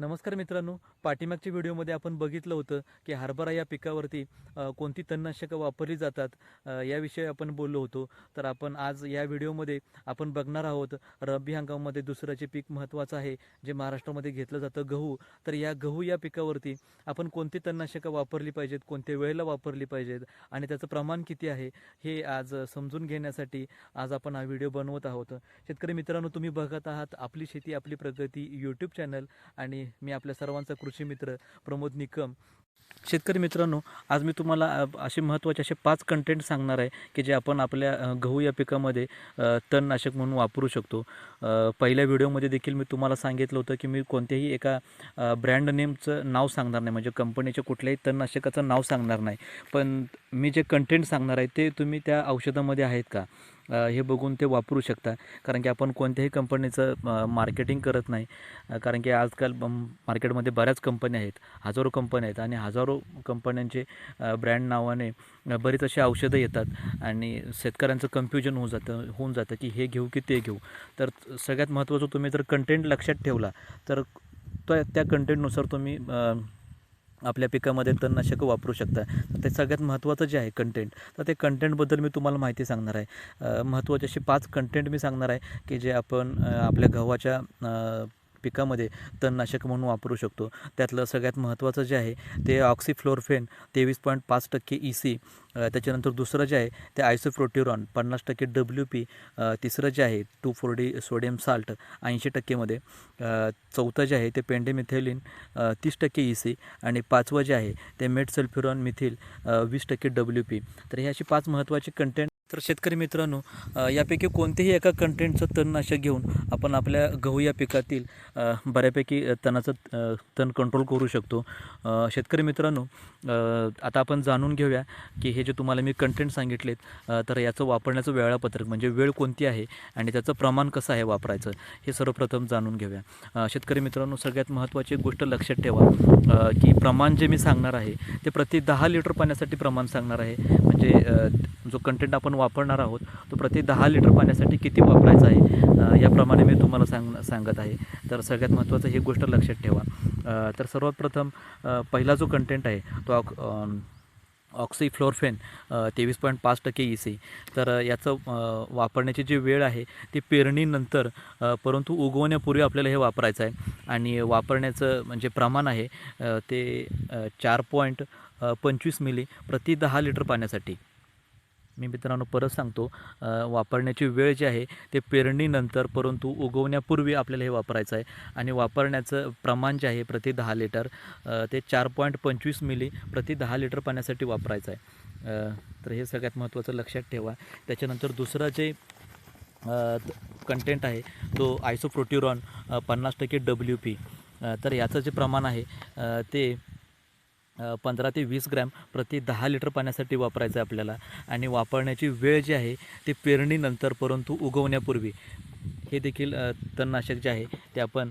नमस्कार मित्रांनो पाठीमागच्या व्हिडिओमध्ये आपण बघितलं होतं की हरभरा या पिकावरती कोणती तणनाशकं वापरली जातात याविषयी आपण बोललो होतो. तर आपण आज या व्हिडिओमध्ये आपण बघणार आहोत रब्बी हंगामामध्ये दुसरं जे पीक महत्त्वाचं आहे जे महाराष्ट्रामध्ये घेतलं जातं गहू. तर या गहू या पिकावरती आपण कोणती तणनाशकं वापरली पाहिजेत कोणत्या वेळेला वापरली पाहिजेत आणि त्याचं प्रमाण किती आहे हे आज समजून घेण्यासाठी आज आपण हा व्हिडिओ बनवत आहोत. शेतकरी मित्रांनो तुम्ही बघत आहात आपली शेती आपली प्रगती यूट्यूब चॅनल आणि मी आपल्या सर्वांचा कृषी मित्र प्रमोद निकम. शेतकरी मित्रांनो आज मी तुम्हाला असे महत्त्वाचे असे पाच कंटेंट सांगणार आहे की जे आपण आपल्या गहू या पिकामध्ये तणनाशक म्हणून वापरू शकतो. पहिल्या व्हिडिओमध्ये देखील मी तुम्हाला सांगितलं होतं की मी कोणत्याही एका ब्रँड नेमचं नाव सांगणार नाही. म्हणजे कंपनीच्या कुठल्याही तणनाशकाचं नाव सांगणार नाही. पण मी जे कंटेंट सांगणार आहे ते तुम्ही त्या औषधामध्ये आहेत का? हे बघून ते वापरू शकता. कारण की आपण कोणत्याही कंपनीचं मार्केटिंग करत नाही. कारण की आजकाल मार्केटमध्ये बऱ्याच कंपन्या आहेत. हजारो कंपन्या आहेत आणि हजारो कंपन्यांचे ब्रँड नावाने बरीच अशी औषधं येतात. आणि शेतकऱ्यांचं कन्फ्युजन होऊन जातं होऊन जातं की हे घेऊ की ते घेऊ. तर सगळ्यात महत्त्वाचं तुम्ही जर कंटेंट लक्षात ठेवला तर त्या त्या कंटेंटनुसार तुम्ही आपल्या पिकामध्ये तणनाशकं वापरू शकता. तर ते सगळ्यात महत्त्वाचं जे आहे कंटेंट तर ते कंटेंटबद्दल मी तुम्हाला माहिती सांगणार आहे. महत्त्वाचे असे पाच कंटेंट मी सांगणार आहे की जे आपण आपल्या गव्हाच्या पिकामध्ये तणनाशक म्हणून वापरू शकतो. त्यातलं सगळ्यात महत्त्वाचं जे आहे ते ऑक्सिफ्लोरफेन तेवीस पॉईंट पाच टक्के ई सी त्याच्यानंतर दुसरं जे आहे ते आयसोफ्रोट्युरॉन पन्नास टक्के डब्ल्यू पी तिसरं जे आहे टू फोर्टी सोडियम साल्ट ऐंशी टक्केमध्ये. चौथं जे आहे ते पेंडेमिथेलिन तीस टक्के ई सी आणि पाचवं जे आहे ते मेट सल्फ्युरॉन मिथिल वीस टक्के डब्ल्यू पी तर हे अशी पाच महत्त्वाचे कंटेंट तर शेतकरी मित्रांनो यापैकी कोणतेही एका कंटेंटचं तणनाशक घेऊन आपण आपल्या गहू या पिकातील बऱ्यापैकी तणाचं तण कंट्रोल करू शकतो. शेतकरी मित्रांनो आता आपण जाणून घेऊया की हे जे तुम्हाला मी कंटेंट सांगितलेत तर याचं वापरण्याचं वेळापत्रक म्हणजे वेळ कोणती आहे आणि त्याचं प्रमाण कसं आहे वापरायचं हे सर्वप्रथम जाणून घेऊया. शेतकरी मित्रांनो सगळ्यात महत्त्वाची गोष्ट लक्षात ठेवा की प्रमाण जे मी सांगणार आहे ते प्रति दहा लिटर पाण्यासाठी प्रमाण सांगणार आहे. म्हणजे जो कंटेंट आपण वापरणार आहोत तो प्रति दहा लिटर पाण्यासाठी किती वापरायचा आहे? याप्रमाणे मी तुम्हाला सांग सांगत आहे. तर सगळ्यात महत्त्वाचं ही गोष्ट लक्षात ठेवा. तर सर्वात प्रथम पहिला जो कंटेंट आहे तो ऑक्सी अम, ऑक्सिफ्लोरफेन तेवीस पॉईंट पाच टक्के ई सी तर याचं वापरण्याची जी वेळ आहे ती पेरणीनंतर परंतु उगवण्यापूर्वी आपल्याला हे वापरायचं आहे. आणि वापरण्याचं म्हणजे प्रमाण आहे ते चार पॉईंट पंचवीस मिली प्रति दहा लिटर पाण्यासाठी. मी मित्रांनो परत सांगतो वापरण्याची वेळ जी आहे ते पेरणीनंतर परंतु उगवण्यापूर्वी आपल्याला हे वापरायचं आहे. आणि वापरण्याचं प्रमाण जे आहे प्रति दहा लिटर ते चार पॉईंट पंचवीस मिली प्रति दहा लिटर पाण्यासाठी वापरायचं आहे. तर हे सगळ्यात महत्त्वाचं लक्षात ठेवा. त्याच्यानंतर दुसरं जे कंटेंट आहे तो आयसोप्रोट्युरॉन पन्नास टक्के डब्ल्यू पी तर याचं जे प्रमाण आहे ते पंधरा ते वीस ग्रॅम प्रति दहा लिटर पाण्यासाठी वापरायचं आहे आपल्याला. आणि वापरण्याची वेळ जी आहे ते पेरणीनंतर परंतु उगवण्यापूर्वी. हे देखील तणनाशक जे आहे ते आपण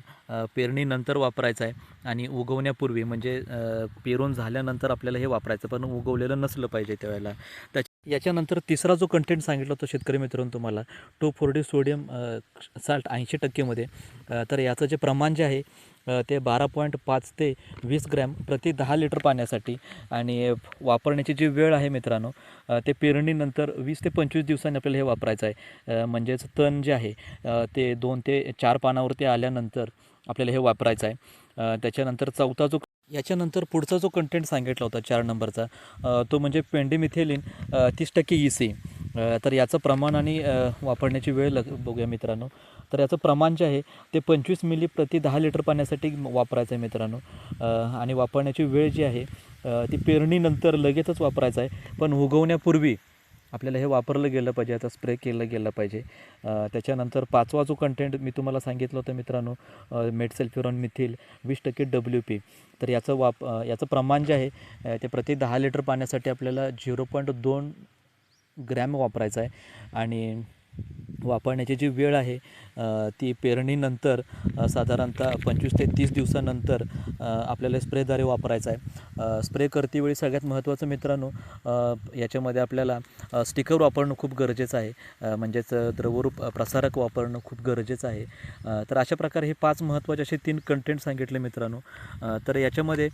पेरणीनंतर वापरायचं आहे. आणि उगवण्यापूर्वी म्हणजे पेरून झाल्यानंतर आपल्याला हे वापरायचं पण उगवलेलं नसलं पाहिजे त्यावेळेला. त्या याच्यानंतर तिसरा जो कंटेंट सांगितला होता शेतकरी मित्रांनो तुम्हाला टू फोर्टी सोडियम साल्ट ऐंशी टक्केमध्ये. तर याचं जे प्रमाण जे आहे ते बारा पॉईंट पाच ते वीस ग्रॅम प्रति दहा लिटर पाण्यासाठी आणि वापरण्याची जी वेळ आहे मित्रांनो ते पेरणीनंतर वीस ते पंचवीस दिवसांनी आपल्याला हे वापरायचं आहे. म्हणजेच तण जे आहे ते दोन ते चार पानावरती आल्यानंतर आपल्याला हे वापरायचं आहे. त्याच्यानंतर चौथा जो याच्यानंतर पुढचा जो कंटेंट सांगितला होता चार नंबरचा तो म्हणजे पेंडेमिथेलिन तीस टक्के ई सी. तर याचं प्रमाण आणि वापरण्याची वेळ लग बघूया मित्रांनो. तर याचं प्रमाण जे आहे ते पंचवीस मिली प्रति दहा लिटर पाण्यासाठी वापरायचं आहे मित्रांनो. आणि वापरण्याची वेळ जी आहे ती पेरणीनंतर लगेचच वापरायचं आहे. पण उगवण्यापूर्वी आपल्याला हे वापरलं गेलं पाहिजे याचा स्प्रे केलं गेलं पाहिजे. त्याच्यानंतर पाचवा जो कंटेंट मी तुम्हाला सांगितलं होतं मित्रांनो मेडसेल्फ्युरॉन मिथिल वीस टक्के डब्ल्यू पी तर याचं वाप याचं प्रमाण जे आहे ते प्रति दहा लिटर पाण्यासाठी आपल्याला झिरो पॉईंट दोन ग्रॅम वापरायचं आहे. आणि वापरण्याची जी वेळ आहे ती पेरणीनंतर साधारणतः पंचवीस ते तीस दिवसानंतर आपल्याला स्प्रेद्वारे वापरायचा आहे. स्प्रे करतेवेळी सगळ्यात महत्त्वाचं मित्रांनो याच्यामध्ये आपल्याला स्टिकर वापरणं खूप गरजेचं आहे. म्हणजेच द्रवरूप प्रसारक वापरणं खूप गरजेचं आहे. तर अशा प्रकारे हे पाच महत्त्वाचे असे तीन कंटेंट सांगितले मित्रांनो. तर याच्यामध्ये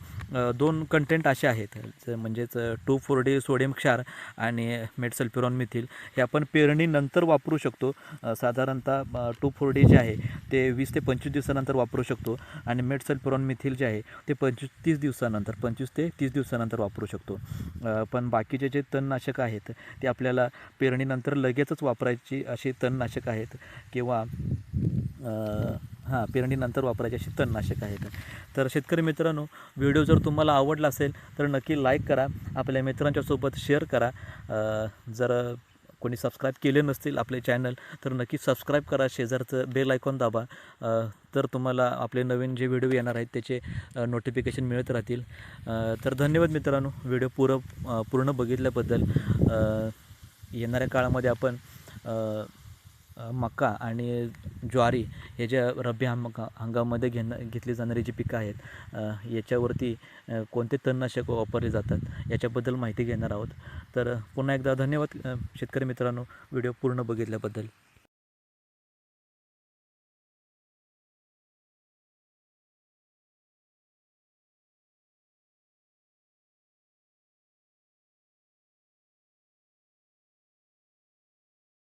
दोन कंटेंट असे आहेत. म्हणजेच टू फोर डी सोडियम क्षार आणि मेटसल्फ्युरॉन मिथिल. हे आपण पेरणीनंतर वापरू शकतो. साधारणतः टू फोर डी जे आहे ते वीस ते पंचवीस दिवसानंतर वापरू शकतो. आणि मेटसल्फ्युरॉन मिथिल जे आहे ते पंचवीस तीस दिवसानंतर पंचवीस ते तीस दिवसानंतर वापरू शकतो. पण बाकीचे जे तणनाशक आहेत ते आपल्याला पेरणीनंतर लगेचच वापरायची असे तणनाशक आहेत किंवा हां पेरणीनंतर वापरायचे असे तणनाशक आहेत. तर शेतकरी मित्रांनो व्हिडिओ जर तुम्हाला आवडला असेल तर नक्की लाईक करा. आपल्या मित्रांच्यासोबत शेअर करा. जर कोणी सबस्क्राईब केले नसतील आपले चॅनल तर नक्की सबस्क्राईब करा. शेजारचं बेल आयकॉन दाबा. तर तुम्हाला आपले नवीन जे व्हिडिओ येणार आहेत त्याचे नोटिफिकेशन मिळत राहतील. तर धन्यवाद मित्रांनो. व्हिडिओ पुर पूर्ण बघितल्याबद्दल येणाऱ्या काळामध्ये आपण मका आणि ज्वारी हे ज्या रब्बी हंग हंगामामध्ये घेणं घेतली जाणारी जी पिकं आहेत याच्यावरती कोणते तणनाशक वापरले जातात याच्याबद्दल माहिती घेणार आहोत. तर पुन्हा एकदा धन्यवाद शेतकरी मित्रांनो व्हिडिओ पूर्ण बघितल्याबद्दल.